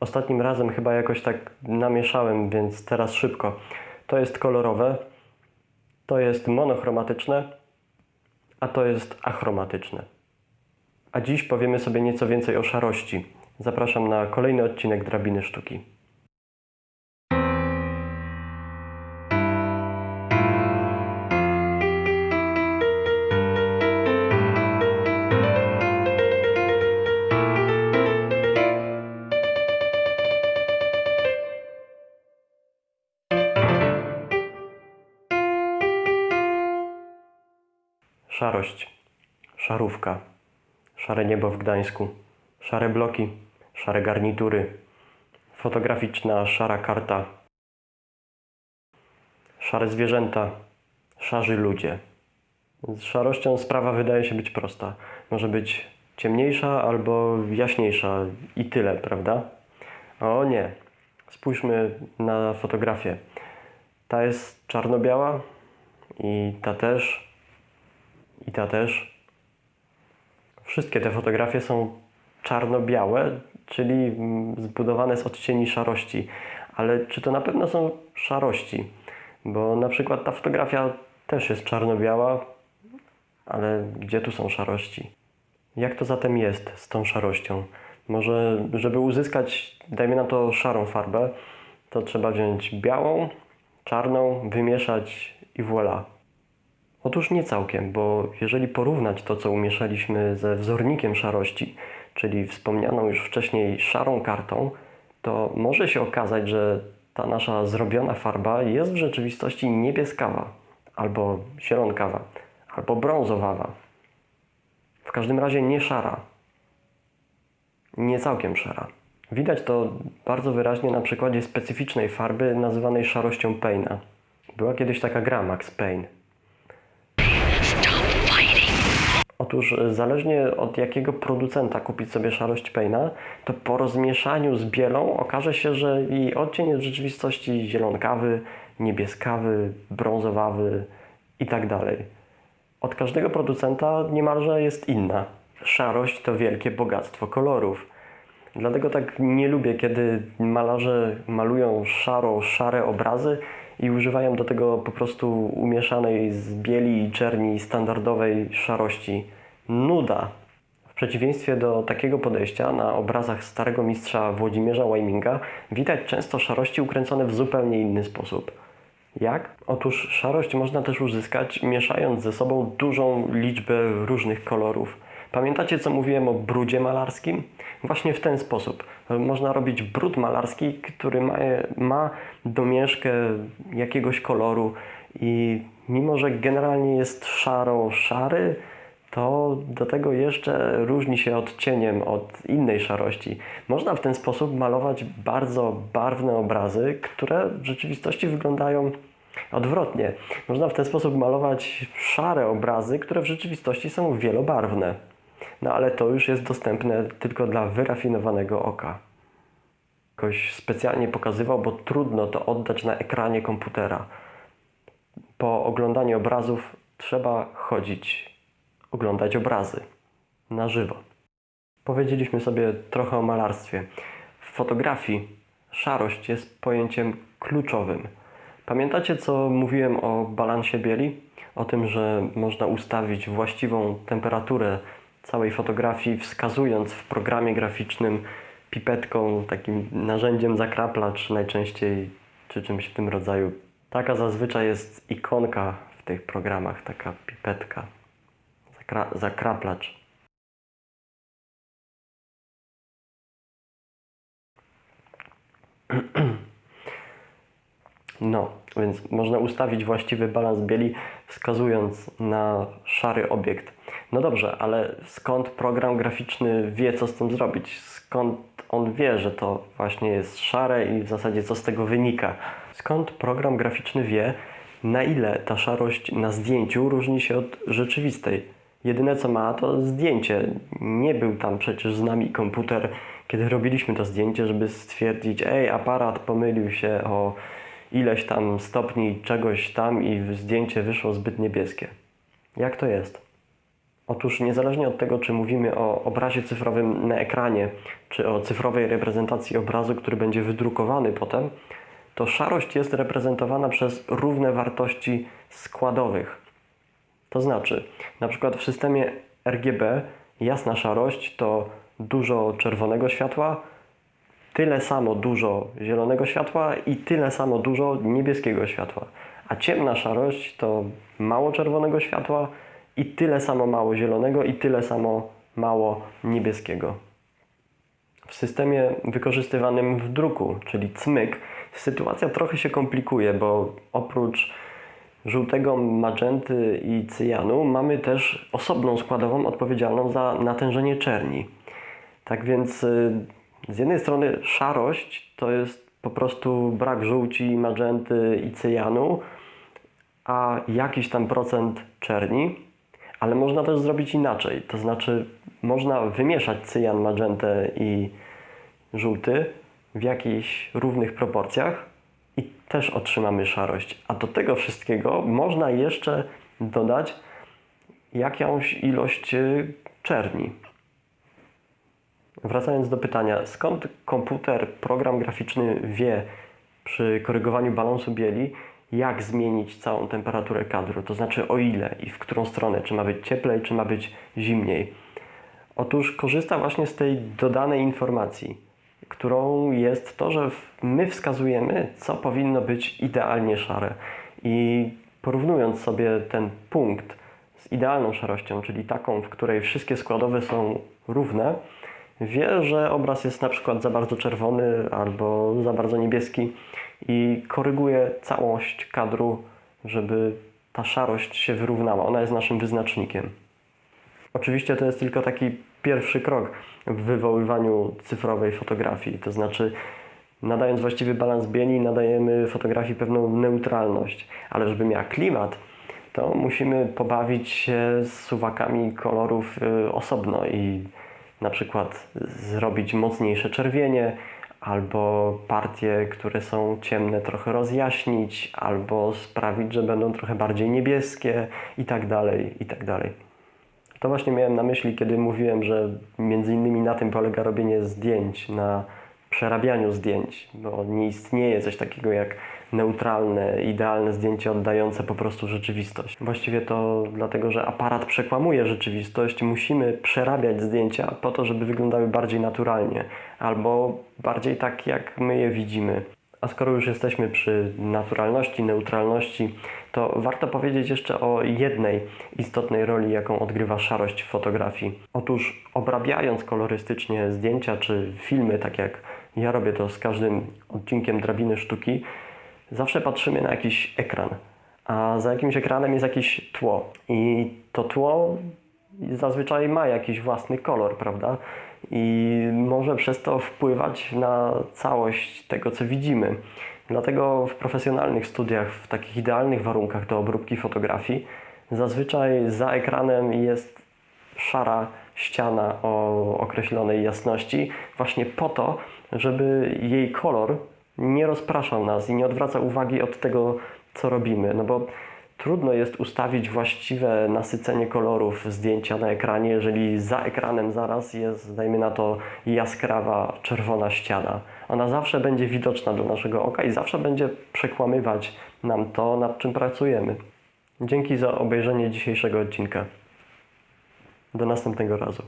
Ostatnim razem chyba jakoś tak namieszałem, więc teraz szybko. To jest kolorowe, to jest monochromatyczne, a to jest achromatyczne. A dziś powiemy sobie nieco więcej o szarości. Zapraszam na kolejny odcinek Drabiny Sztuki. Szarość, szarówka, szare niebo w Gdańsku, szare bloki, szare garnitury, fotograficzna szara karta, szare zwierzęta, szarzy ludzie. Z szarością sprawa wydaje się być prosta. Może być ciemniejsza albo jaśniejsza i tyle, prawda? O nie. Spójrzmy na fotografię. Ta jest czarno-biała i ta też i ta też. Wszystkie te fotografie są czarno-białe, czyli mm, zbudowane z odcieni szarości. Ale czy to na pewno są szarości? Bo na przykład ta fotografia też jest czarno-biała, ale gdzie tu są szarości? Jak to zatem jest z tą szarością? Może, żeby uzyskać, dajmy na to, szarą farbę, to trzeba wziąć białą, czarną, wymieszać i voilà. Otóż nie całkiem, bo jeżeli porównać to, co umieszaliśmy ze wzornikiem szarości, czyli wspomnianą już wcześniej szarą kartą, to może się okazać, że ta nasza zrobiona farba jest w rzeczywistości niebieskawa, albo zielonkawa, albo brązowawa. W każdym razie nie szara. Nie całkiem szara. Widać to bardzo wyraźnie na przykładzie specyficznej farby nazywanej szarością Payne'a. Była kiedyś taka gra Max Payne. Otóż e, zależnie od jakiego producenta kupić sobie szarość Payne'a, to po rozmieszaniu z bielą okaże się, że jej odcień jest w rzeczywistości zielonkawy, niebieskawy, brązowawy i tak. Od każdego producenta niemalże jest inna. Szarość to wielkie bogactwo kolorów. Dlatego tak nie lubię, kiedy malarze malują szaro, szare obrazy i używają do tego po prostu umieszanej z bieli i czerni standardowej szarości. Nuda. W przeciwieństwie do takiego podejścia na obrazach starego mistrza Włodzimierza Weiminga widać często szarości ukręcone w zupełnie inny sposób. Jak? Otóż szarość można też uzyskać mieszając ze sobą dużą liczbę różnych kolorów. Pamiętacie, co mówiłem o brudzie malarskim? Właśnie w ten sposób. Można robić brud malarski, który ma, ma domieszkę jakiegoś koloru i mimo, że generalnie jest szaro-szary, to do tego jeszcze różni się odcieniem od innej szarości. Można w ten sposób malować bardzo barwne obrazy, które w rzeczywistości wyglądają odwrotnie. Można w ten sposób malować szare obrazy, które w rzeczywistości są wielobarwne. No ale to już jest dostępne tylko dla wyrafinowanego oka. Ktoś specjalnie pokazywał, bo trudno to oddać na ekranie komputera. Po oglądaniu obrazów trzeba chodzić, oglądać obrazy na żywo. Powiedzieliśmy sobie trochę o malarstwie. W fotografii szarość jest pojęciem kluczowym. Pamiętacie, co mówiłem o balansie bieli? O tym, że można ustawić właściwą temperaturę całej fotografii, wskazując w programie graficznym pipetką, takim narzędziem zakraplacz najczęściej, czy czymś w tym rodzaju. Taka zazwyczaj jest ikonka w tych programach, taka pipetka, zakra zakraplacz. No, więc można ustawić właściwy balans bieli, wskazując na szary obiekt. No dobrze, ale skąd program graficzny wie, co z tym zrobić? Skąd on wie, że to właśnie jest szare i w zasadzie co z tego wynika? Skąd program graficzny wie, na ile ta szarość na zdjęciu różni się od rzeczywistej? Jedyne co ma to zdjęcie. Nie był tam przecież z nami komputer, kiedy robiliśmy to zdjęcie, żeby stwierdzić, ej, aparat pomylił się o ileś tam stopni czegoś tam i zdjęcie wyszło zbyt niebieskie. Jak to jest? Otóż niezależnie od tego, czy mówimy o obrazie cyfrowym na ekranie, czy o cyfrowej reprezentacji obrazu, który będzie wydrukowany potem, to szarość jest reprezentowana przez równe wartości składowych. To znaczy, na przykład w systemie RGB jasna szarość to dużo czerwonego światła, tyle samo dużo zielonego światła i tyle samo dużo niebieskiego światła. A ciemna szarość to mało czerwonego światła i tyle samo mało zielonego i tyle samo mało niebieskiego. W systemie wykorzystywanym w druku, czyli cmyk, sytuacja trochę się komplikuje, bo oprócz żółtego, magenty i cyjanu mamy też osobną składową odpowiedzialną za natężenie czerni. Tak więc y, z jednej strony szarość to jest po prostu brak żółci, magenty i cyjanu, a jakiś tam procent czerni, ale można też zrobić inaczej. To znaczy można wymieszać cyjan, magentę i żółty w jakichś równych proporcjach i też otrzymamy szarość. A do tego wszystkiego można jeszcze dodać jakąś ilość y, czerni. Wracając do pytania, skąd komputer, program graficzny wie przy korygowaniu balansu bieli, jak zmienić całą temperaturę kadru, to znaczy o ile i w którą stronę, czy ma być cieplej, czy ma być zimniej. Otóż korzysta właśnie z tej dodanej informacji, którą jest to, że my wskazujemy, co powinno być idealnie szare. I porównując sobie ten punkt z idealną szarością, czyli taką, w której wszystkie składowe są równe, wie, że obraz jest na przykład za bardzo czerwony albo za bardzo niebieski i koryguje całość kadru, żeby ta szarość się wyrównała. Ona jest naszym wyznacznikiem. Oczywiście to jest tylko taki pierwszy krok w wywoływaniu cyfrowej fotografii, to znaczy nadając właściwy balans bieli, nadajemy fotografii pewną neutralność, ale żeby miała klimat, to musimy pobawić się z suwakami kolorów y, osobno i na przykład zrobić mocniejsze czerwienie, albo partie, które są ciemne, trochę rozjaśnić, albo sprawić, że będą trochę bardziej niebieskie i tak dalej, i tak dalej. To właśnie miałem na myśli, kiedy mówiłem, że między innymi na tym polega robienie zdjęć, na przerabianiu zdjęć, bo nie istnieje coś takiego jak neutralne, idealne zdjęcie oddające po prostu rzeczywistość. Właściwie to dlatego, że aparat przekłamuje rzeczywistość, musimy przerabiać zdjęcia po to, żeby wyglądały bardziej naturalnie albo bardziej tak, jak my je widzimy. A skoro już jesteśmy przy naturalności, neutralności, to warto powiedzieć jeszcze o jednej istotnej roli, jaką odgrywa szarość w fotografii. Otóż obrabiając kolorystycznie zdjęcia czy filmy, tak jak ja robię to z każdym odcinkiem drabiny sztuki, zawsze patrzymy na jakiś ekran, a za jakimś ekranem jest jakieś tło. I to tło zazwyczaj ma jakiś własny kolor, prawda? I może przez to wpływać na całość tego, co widzimy. Dlatego w profesjonalnych studiach, w takich idealnych warunkach do obróbki fotografii, zazwyczaj za ekranem jest szara ściana o określonej jasności, właśnie po to, żeby jej kolor nie rozpraszał nas i nie odwraca uwagi od tego, co robimy. No bo trudno jest ustawić właściwe nasycenie kolorów zdjęcia na ekranie, jeżeli za ekranem zaraz jest, dajmy na to, jaskrawa czerwona ściana. Ona zawsze będzie widoczna do naszego oka i zawsze będzie przekłamywać nam to, nad czym pracujemy. Dzięki za obejrzenie dzisiejszego odcinka. Do następnego razu.